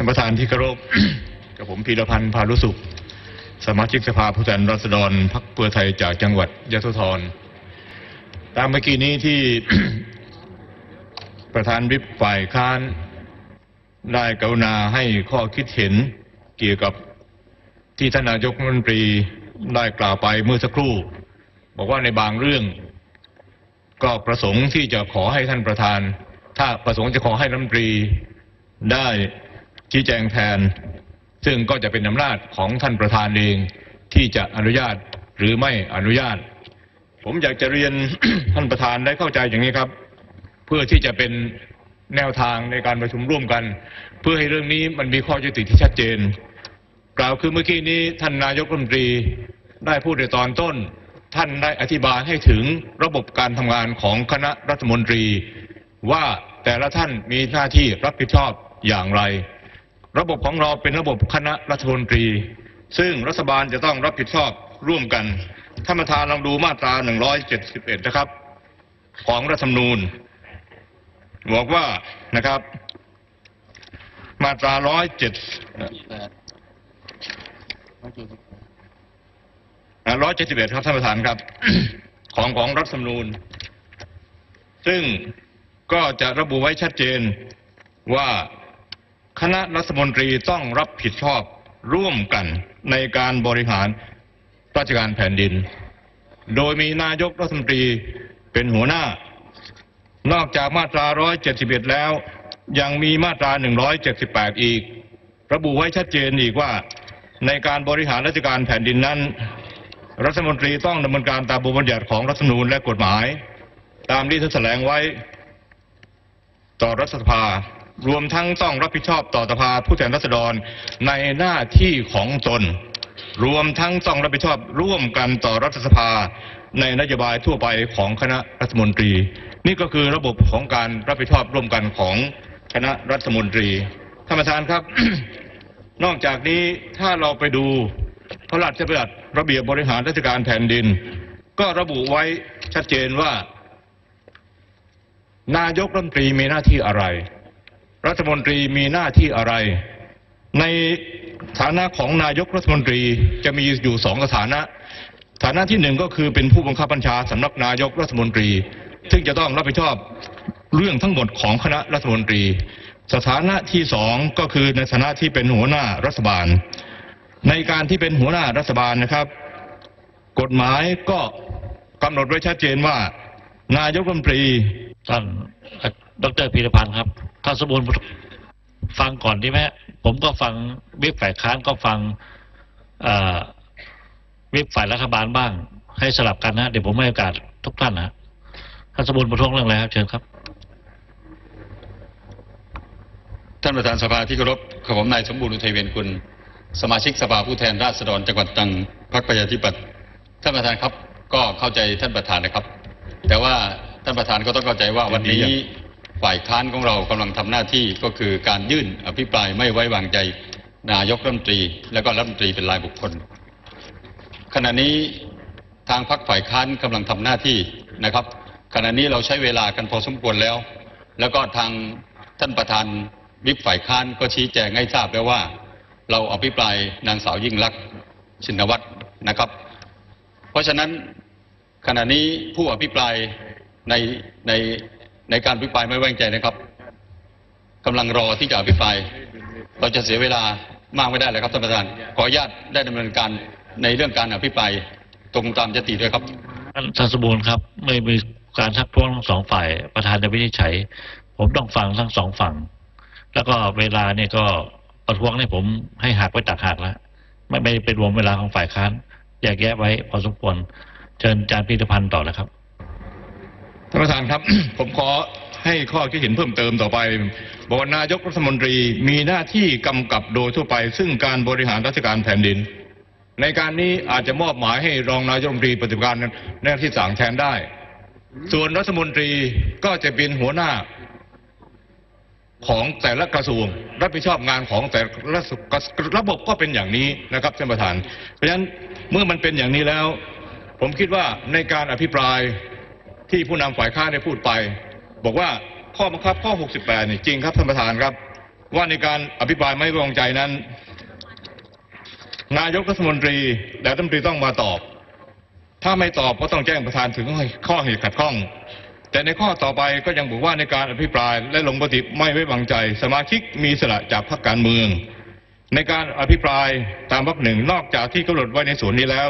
ท่านประธานที่เคารพ กับผมพีรพันธ์พารุสุข สมาชิกสภาผู้แทนราษฎรพรรคเพื่อไทยจากจังหวัดยะโสธร ตามเมื่อกี้นี้ที่ ประธานวิปฝ่ายค้าน ได้กรุณาให้ข้อคิดเห็นเกี่ยวกับที่ท่านนายกรัฐมนตรีได้กล่าวไปเมื่อสักครู่ บอกว่าในบางเรื่อง ก็ประสงค์ที่จะขอให้ท่านประธาน ถ้าประสงค์จะขอให้รัฐมนตรีได้ ชี้แจงแทน ซึ่งก็จะเป็นอำนาจของท่านประธานเองที่จะอนุญาตหรือไม่อนุญาต ผมอยากจะเรียนท่านประธานได้เข้าใจอย่างนี้ครับ เพื่อที่จะเป็นแนวทางในการประชุมร่วมกัน เพื่อให้เรื่องนี้มันมีข้อยุติที่ชัดเจน กล่าวคือเมื่อกี้นี้ท่านนายกรัฐมนตรีได้พูดในตอนต้น ท่านได้อธิบายให้ถึงระบบการทำงานของคณะรัฐมนตรี ว่าแต่ละท่านมีหน้าที่รับผิดชอบอย่างไร ระบบของเราเป็นระบบคณะรัฐมนตรี ซึ่งรัฐบาลจะต้องรับผิดชอบร่วมกันท่านประธานลองดูมาตรา 171 นะครับ ของรัฐธรรมนูญบอกว่านะครับ มาตรา 107ร้อยเจ็ดสิบเอ็ดครับท่านประธานครับ ของของรัฐธรรมนูญ ซึ่งก็จะระบุไว้ชัดเจนว่า คณะรัฐมนตรีต้องรับผิดชอบร่วมกันในการบริหารราชการแผ่นดิน โดยมีนายกรัฐมนตรีเป็นหัวหน้า นอกจากมาตรา 171 แล้ว ยังมีมาตรา 178 อีก ระบุไว้ชัดเจนอีกว่า ในการบริหารราชการแผ่นดินนั้น รัฐมนตรีต้องดำเนินการตามบทบัญญัติของรัฐธรรมนูญและกฎหมาย ตามที่ท่านแถลงไว้ ต่อรัฐสภา รวมทั้งต้องรับผิดชอบต่อสภาผู้แทนราษฎรในหน้าที่ของตน รวมทั้งต้องรับผิดชอบร่วมกันต่อรัฐสภา ในนโยบายทั่วไปของคณะรัฐมนตรี นี่ก็คือระบบของการรับผิดชอบร่วมกันของคณะรัฐมนตรีท่านประธานครับ นอกจากนี้ถ้าเราไปดูพระราชบัญญัติระเบียบบริหารราชการแผ่นดิน ก็ระบุไว้ชัดเจนว่า นายกรัฐมนตรีมีหน้าที่อะไร รัฐมนตรีมีหน้าที่อะไร ในฐานะของนายกรัฐมนตรีจะมีอยู่สองสถานะ ฐานะที่หนึ่งก็คือเป็นผู้บังคับบัญชาสำนักนายกรัฐมนตรี ซึ่งจะต้องรับผิดชอบเรื่องทั้งหมดของคณะรัฐมนตรี สถานะที่สองก็คือในฐานะที่เป็นหัวหน้ารัฐบาล ในการที่เป็นหัวหน้ารัฐบาลนะครับ กฎหมายก็กำหนดไว้ชัดเจนว่า นายกรัฐมนตรีท่าน ดรพีรพันธ์ครับท่านสมบูรณ์ฟังก่อนดีไหมผมก็ฟังวิปฝ่ายค้านก็ฟังเอ่อวิปฝ่ายรัฐบาลบ้าง ให้สลับกันนะเดี๋ยวผมให้โอกาสทุกท่านนะท่านสมบูรณ์ประท้วงเรื่องอะไรครับ เชิญครับ ท่านประธานสภาที่เคารพกับผมนายสมบูรณ์อุทัยเวียนกุลสมาชิกสภาผู้แทนราษฎรจังหวัดตรังพรรคประชาธิปัตย์ท่านประธานครับ ก็เข้าใจท่านประธานนะครับ แต่ว่าท่านประธานก็ต้องเข้าใจว่าวันนี้ ฝ่ายค้านของเรากำลังทำหน้าที่ก็คือการยื่นอภิปรายไม่ไว้วางใจนายกรัฐมนตรี และก็รัฐมนตรีเป็นรายบุคคล ขณะนี้ทางพรรคฝ่ายค้านกำลังทำหน้าที่นะครับ ขณะนี้เราใช้เวลากันพอสมควรแล้ว แล้วก็ทางท่านประธานวิปฝ่ายค้านก็ชี้แจงให้ทราบแล้วว่า เราอภิปรายนางสาวยิ่งลักษณ์ชินวัตรนะครับ เพราะฉะนั้นขณะนี้ผู้อภิปรายในใน ในการอภิปรายไม่ไว้วางใจนะครับกำลังรอที่จะอภิปราย เราจะเสียเวลามากไม่ได้เลยครับท่านประธาน ขออนุญาตได้ดำเนินการในเรื่องการอภิปรายตรงตามยติด้วยครับท่านสมบูรณ์ครับไม่มีการทักท้วงทั้งสองฝ่าย ประธานจะวินิจฉัย ผมต้องฟังทั้งสองฝั่ง แล้วก็เวลาเนี่ยก็ประท้วงเนี่ยผมให้หักไว้ตักหักแล้วไม่ไม่เป็นรวมเวลาของฝ่ายค้านแยกแยะไว้พอสมควรเชิญอาจารย์พิธพันธ์ต่อเลยครับ ท่านประธานครับ ผมขอให้ข้อคิดเห็นเพิ่มเติมต่อไปบอกว่านายกรัฐมนตรีมีหน้าที่กำกับโดยทั่วไป ซึ่งการบริหารราชการแผ่นดิน ในการนี้อาจจะมอบหมายให้รองนายกรัฐมนตรีปฏิบัติการในหน้าที่สั่งแทนได้ ส่วนรัฐมนตรีก็จะเป็นหัวหน้าของแต่ละกระทรวง รับผิดชอบงานของแต่ละระบบก็เป็นอย่างนี้นะครับท่านประธาน เพราะฉะนั้นเมื่อมันเป็นอย่างนี้แล้ว ผมคิดว่าในการอภิปราย ที่ผู้นำฝ่ายค้านได้พูดไป บอกว่าข้อบังคับข้อ 68นี่จริงครับท่านประธานครับ ว่าในการอภิปรายไม่ไว้วางใจนั้น นายกรัฐมนตรีและรัฐมนตรีต้องมาตอบ ถ้าไม่ตอบก็ต้องแจ้งประธานถึงข้อเหตุขัดข้อง แต่ในข้อต่อไปก็ยังบอกว่าในการอภิปรายและลงมติไม่ไว้วางใจ สมาชิกมีสละจากพรรคการเมือง ในการอภิปรายตามวรรคหนึ่งนอกจากที่กำหนดไว้ในส่วนนี้แล้ว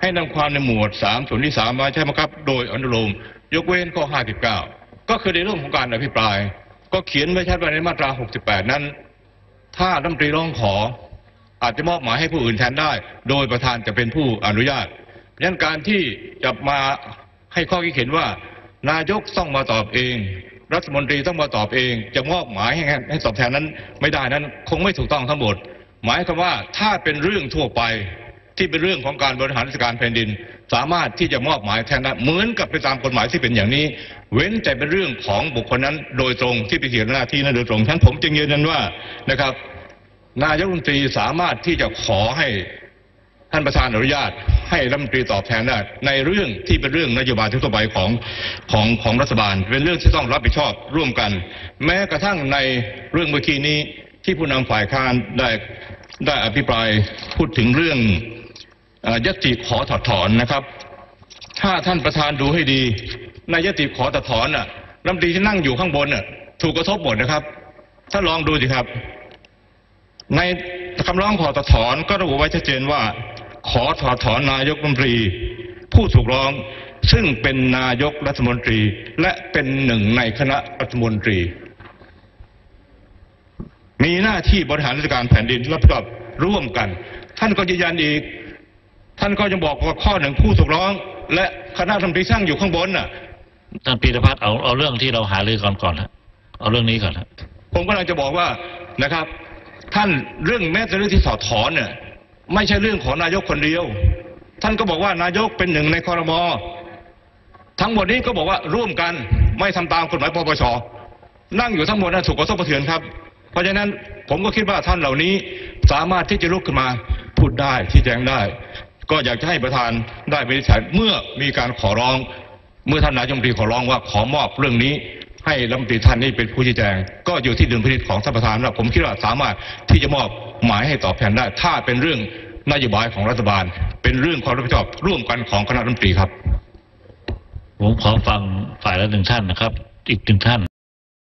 ให้นำความในหมวด 3 ส่วนที่ 3 มาใช้บังคับ โดยอนุโลมยกเว้นข้อ 59 ก็คือในเรื่องของการอภิปราย ก็เขียนไว้ชัดไว้ในมาตรา 68 นั้น ถ้ารัฐมนตรีร้องขอ อาจจะมอบหมายให้ผู้อื่นแทนได้ โดยประธานจะเป็นผู้อนุญาตเพราะฉะนั้นการที่จะมาให้ข้อคิดเห็นว่า นายกต้องมาตอบเอง รัฐมนตรีต้องมาตอบเอง จะมอบหมายให้ให้ตอบแทนนั้นไม่ได้นั้น คงไม่ถูกต้องทั้งหมด หมายความว่าถ้าเป็นเรื่องทั่วไป ที่เป็นเรื่องของการบริหารราชการแผ่นดิน สามารถที่จะมอบหมายแทนได้เหมือนกับไปตามกฎหมายที่เป็นอย่างนี้ เว้นแต่เป็นเรื่องของบุคคลนั้นโดยตรงที่ไปเขียนหน้าที่นั้นโดยตรงฉะนั้นผมจึงยืนยันว่านะครับ นายกรัฐมนตรีสามารถที่จะขอให้ท่านประธานอนุญาตให้รัฐมนตรีตอบแทนได้ในเรื่องที่เป็นเรื่องนโยบายทั่วไปของของของรัฐบาล เป็นเรื่องที่ต้องรับผิดชอบร่วมกัน แม้กระทั่งในเรื่องเมื่อกี้นี้ที่ผู้นำฝ่ายค้านได้ได้อภิปรายพูดถึงเรื่อง ยติขอถอดถอนนะครับ ถ้าท่านประธานดูให้ดี ในยติขอถอดถอนน่ะรัฐมนตรีที่นั่งอยู่ข้างบนน่ะถูกกระทบหมดนะครับถ้านลองดูสิครับ ในคำร้องขอถอดถอนก็ระบุไว้ชัดเจนว่า ขอถอดถอนนายกรัฐมนตรี ผู้ถูกร้องซึ่งเป็นนายกรัฐมนตรี และเป็นหนึ่งในคณะรัฐมนตรี มีหน้าที่บริหารราชการแผ่นดินรับผิดชอบร่วมกัน ท่านก็ยืนยันอีก ท่านก็ยังบอกว่าข้อหนึ่งผู้ถูกร้อง และคณะรัฐมนตรีสร้างอยู่ข้างบนน่ะท่านปีรพัฒน์เอาเอาเรื่องที่เราหารือก่อนก่อนฮะเอาเรื่องนี้ก่อนฮะผมกำลังจะบอกว่านะครับ ท่านเรื่องแม้แต่เรื่องที่ถอดถอนเนี่ยไม่ใช่เรื่องของนายกคนเดียว ท่านก็บอกว่านายกเป็นหนึ่งในคอรมอทั้งหมดนี้ก็บอกว่าร่วมกันไม่ทำตามกฎหมายปปชนั่งอยู่ทั้งหมดนั้นถูกกระทบกระเทือนครับ เพราะฉะนั้นผมก็คิดว่าท่านเหล่านี้สามารถที่จะลุกขึ้นมาพูดได้ชี้แจงได้ ก็อยากจะให้ประธานได้วินิจฉัยเมื่อมีการขอร้อง เมื่อท่านนายกรัฐมนตรีขอร้องว่าขอมอบเรื่องนี้ให้รัฐมนตรีท่านนี้เป็นผู้ชี้แจง ก็อยู่ที่ดุลพินิจของท่านประธานว่าผมคิดว่าสามารถที่จะมอบหมายให้ตอบแทนได้ ถ้าเป็นเรื่องนโยบายของรัฐบาล เป็นเรื่องความรับผิดชอบร่วมกันของคณะรัฐมนตรีครับ ผมขอฟังฝ่ายละหนึ่งท่านนะครับ อีกหนึ่งท่าน